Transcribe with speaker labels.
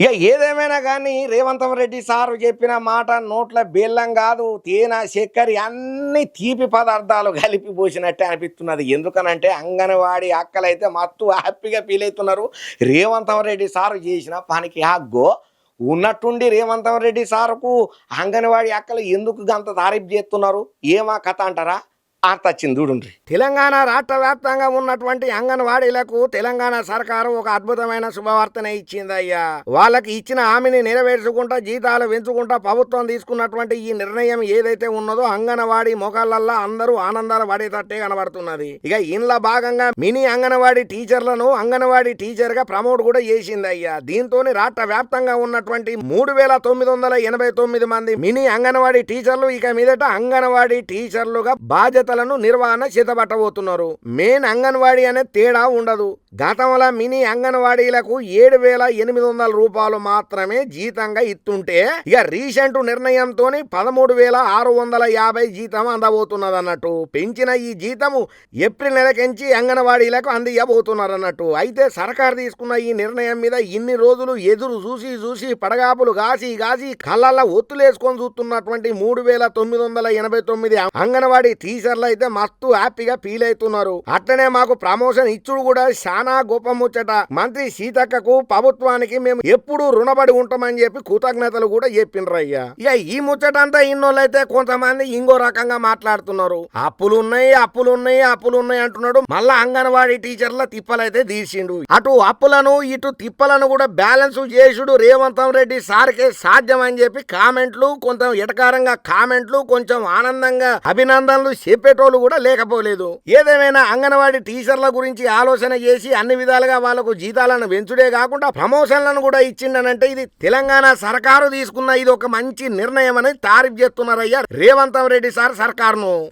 Speaker 1: ఇక ఏదేమైనా కానీ రేవంత్ రెడ్డి సారు చెప్పిన మాట నోట్ల బెల్లం కాదు తేనె చక్కెర అన్ని తీపి పదార్థాలు కలిపి పోసినట్టే అనిపిస్తున్నది. ఎందుకనంటే అంగన్వాడి అక్కలైతే మత్తు హ్యాపీగా ఫీల్ అవుతున్నారు. రేవంత్ రెడ్డి సారు చేసిన పనికి హగ్గో ఉన్నట్టుండి రేవంతం రెడ్డి సారుకు అంగన్వాడి అక్కలు ఎందుకు గంత తారీఫ్ చేస్తున్నారు? ఏమా కథ అంటారా? ఆర్తొచ్చింది చూడండి తెలంగాణ రాష్ట్ర వ్యాప్తంగా ఉన్నటువంటి అంగన్వాడీలకు తెలంగాణ సర్కారు ఒక అద్భుతమైన శుభవార్తనే ఇచ్చిందయ్యా వాళ్ళకి ఇచ్చిన హామీని నెరవేర్చుకుంటా జీతాలు పెంచుకుంటా ప్రభుత్వం తీసుకున్నటువంటి ఈ నిర్ణయం ఏదైతే ఉన్నదో అంగన్వాడీ మొఖాలల్లా అందరూ ఆనందాలు పడేటట్టే కనబడుతున్నది. ఇక ఇంట్లో భాగంగా మినీ అంగన్వాడీ టీచర్లను అంగన్వాడీ టీచర్గా ప్రమోట్ కూడా చేసింది అయ్యా. దీంతో రాష్ట్ర వ్యాప్తంగా ఉన్నటువంటి మూడు వేల తొమ్మిది వందల ఎనభై తొమ్మిది మంది మినీ అంగన్వాడీ టీచర్లు ఇక మీదట అంగన్వాడీ టీచర్లుగా బాధ్యతలను నిర్వహణ చేతబట్టబోతున్నారు. మెయిన్ అంగన్వాడీ అనే తేడా ఉండదు. గతంలో మినీ అంగన్వాడీలకు ఏడు వేల ఎనిమిది వందల రూపాయలు మాత్రమే జీతంగా ఇస్తుంటే ఇక రీసెంట్ నిర్ణయంతో పదమూడు వేల ఆరు వందల యాభై జీతం అందబోతున్నది అన్నట్టు పెంచిన ఈ జీతము ఏప్రిల్ నెలకెంచి అంగన్వాడీలకు అందియబోతున్నారు అన్నట్టు అయితే సర్కార్ తీసుకున్న ఈ నిర్ణయం మీద ఇన్ని రోజులు ఎదురు చూసి చూసి పడగాపులు కాసి కాసి కళ్ళల్లో ఒత్తులేసుకొని చూస్తున్నటువంటి మూడు వేల తొమ్మిది వందల ఎనభై తొమ్మిది అంగన్వాడీ టీచర్లు అయితే మస్తు హ్యాపీగా ఫీల్ అవుతున్నారు. అట్లనే మాకు ప్రమోషన్ ఇచ్చుడు కూడా చాలా గొప్ప ముచ్చట మంత్రి సీతక్కకు ప్రభుత్వానికి మేము ఎప్పుడు రుణపడి ఉంటామని చెప్పి కృతజ్ఞతలు కూడా చెప్పిండ్రయ్యా ఇక ఈ ముచ్చట అంతా ఇన్నోళ్ళైతే కొంతమంది ఇంకో రకంగా మాట్లాడుతున్నారు. అప్పులు ఉన్నాయి అప్పులు ఉన్నాయి అప్పులు ఉన్నాయి అంటున్నాడు. మళ్ళా అంగన్వాడీ టీచర్ల తిప్పలైతే తీసిండు అటు అప్పులను ఇటు తిప్పలను కూడా బ్యాలెన్స్ చేసుడు రేవంతం రెడ్డి సార్కే సాధ్యం అని చెప్పి కామెంట్లు కొంచెం ఎటకారంగా కామెంట్లు కొంచెం ఆనందంగా అభినందనలు చెప్పేటోళ్ళు కూడా లేకపోలేదు. ఏదేమైనా అంగన్వాడీ టీచర్ల గురించి ఆలోచన చేసి చేసి అన్ని విధాలుగా వాళ్ళకు జీతాలను పెంచుడే కాకుండా ప్రమోషన్లను కూడా ఇచ్చిండనంటే ఇది తెలంగాణ సర్కారు తీసుకున్న ఇది ఒక మంచి నిర్ణయం అని తారీఫ్ చేస్తున్నారయ్యా రేవంతం రెడ్డి సార్ సర్కారును.